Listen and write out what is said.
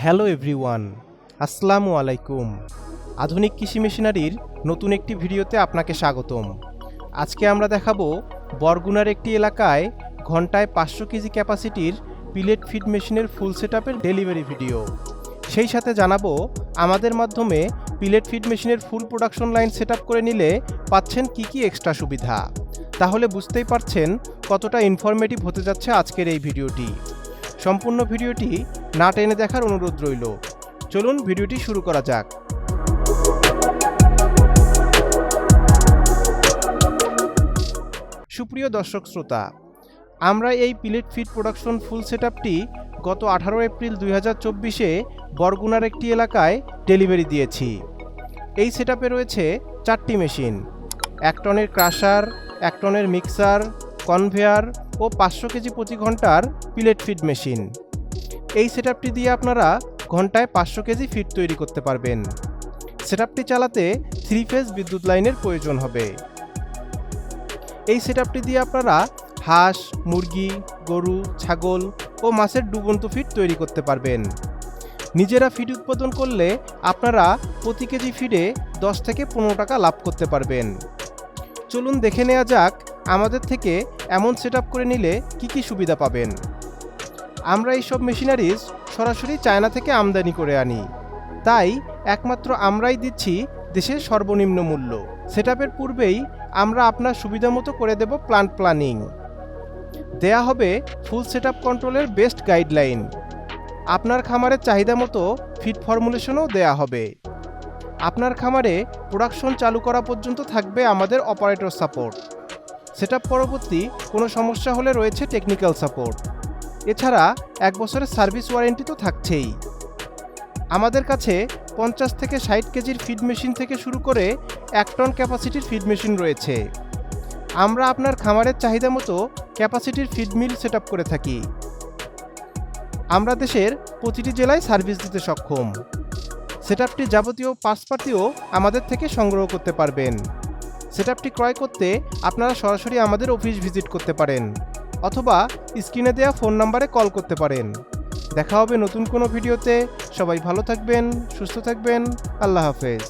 Hello everyone, আসসালামু আলাইকুম। আধুনিক কৃষি মেশিনারির নতুন একটি ভিডিওতে আপনাকে স্বাগতম। আজকে আমরা দেখাবো বরগুনার একটি এলাকায় ঘন্টায় পাঁচশো কেজি ক্যাপাসিটির পিলেট ফিড মেশিনের ফুল সেটআপের ডেলিভারি ভিডিও সেই সাথে জানাব আমাদের মাধ্যমে পিলেট ফিড মেশিনের ফুল প্রোডাকশন লাইন সেট করে নিলে পাচ্ছেন কি কি এক্সট্রা সুবিধা। তাহলে বুঝতেই পারছেন কতটা ইনফরমেটিভ হতে যাচ্ছে আজকের এই ভিডিওটি সম্পূর্ণ ভিডিওটি না টেনে দেখার অনুরোধ রইল। চলুন ভিডিওটি শুরু করা যাক। সুপ্রিয় দর্শক শ্রোতা, আমরা এই পিলেট ফিট প্রোডাকশন ফুল সেটআপটি গত আঠারো এপ্রিল দুই হাজার চব্বিশে বরগুনার একটি এলাকায় ডেলিভারি দিয়েছি। এই সেটআপে রয়েছে চারটি মেশিন, এক টনের ক্রাশার, এক টনের মিক্সার কনভেয়ার ও পাঁচশো কেজি প্রতি ঘণ্টার পিলেট ফিড মেশিন। এই সেটআপটি দিয়ে আপনারা ঘন্টায় পাঁচশো কেজি ফিড তৈরি করতে পারবেন। সেটআপটি চালাতে থ্রি ফেজ বিদ্যুৎ লাইনের প্রয়োজন হবে। এই সেটআপটি দিয়ে আপনারা হাঁস, মুরগি, গরু, ছাগল ও মাছের ডুবন্ত ফিড তৈরি করতে পারবেন। নিজেরা ফিড উৎপাদন করলে আপনারা প্রতি কেজি ফিডে দশ থেকে পনেরো টাকা লাভ করতে পারবেন। চলুন দেখে নেওয়া যাক আমাদের থেকে এমন সেট করে নিলে কি কি সুবিধা পাবেন? আমরা এইসব মেশিনারিজ সরাসরি চায়না থেকে আমদানি করে আনি। তাই একমাত্র আমরাই দিচ্ছি দেশের সর্বনিম্ন মূল্য। সেটআপের পূর্বেই আমরা আপনার সুবিধা মতো করে দেব প্লান্ট প্ল্যানিং। দেয়া হবে ফুল সেটআপ কন্ট্রোলের বেস্ট গাইডলাইন। আপনার খামারের চাহিদা মতো ফিড ফর্মুলেশনও দেয়া হবে। আপনার খামারে প্রোডাকশন চালু করা পর্যন্ত থাকবে আমাদের অপারেটর সাপোর্ট। সেটআপ পরবর্তী কোনো সমস্যা হলে রয়েছে টেকনিক্যাল সাপোর্ট এছাড়া এক বছরের সার্ভিস ওয়ারেন্টি তো থাকছেই। আমাদের কাছে পঞ্চাশ থেকে ষাট কেজির ফিড মেশিন থেকে শুরু করে এক টন ক্যাপাসিটির ফিড মেশিন রয়েছে। আমরা আপনার খামারের চাহিদা মতো ক্যাপাসিটির ফিড মিল সেট করে থাকি। আমরা দেশের প্রতিটি জেলায় সার্ভিস দিতে সক্ষম। সেটআপটি যাবতীয় পার্টসপাতিও আমাদের থেকে সংগ্রহ করতে পারবেন। সেটআপটি ক্রয় করতে আপনারা সরাসরি আমাদের অফিস ভিজিট করতে পারেন অথবা স্ক্রিনে দেওয়া ফোন নাম্বারে কল করতে পারেন। দেখা হবে নতুন কোনো ভিডিওতে। সবাই ভালো থাকবেন, সুস্থ থাকবেন। আল্লাহ হাফেজ।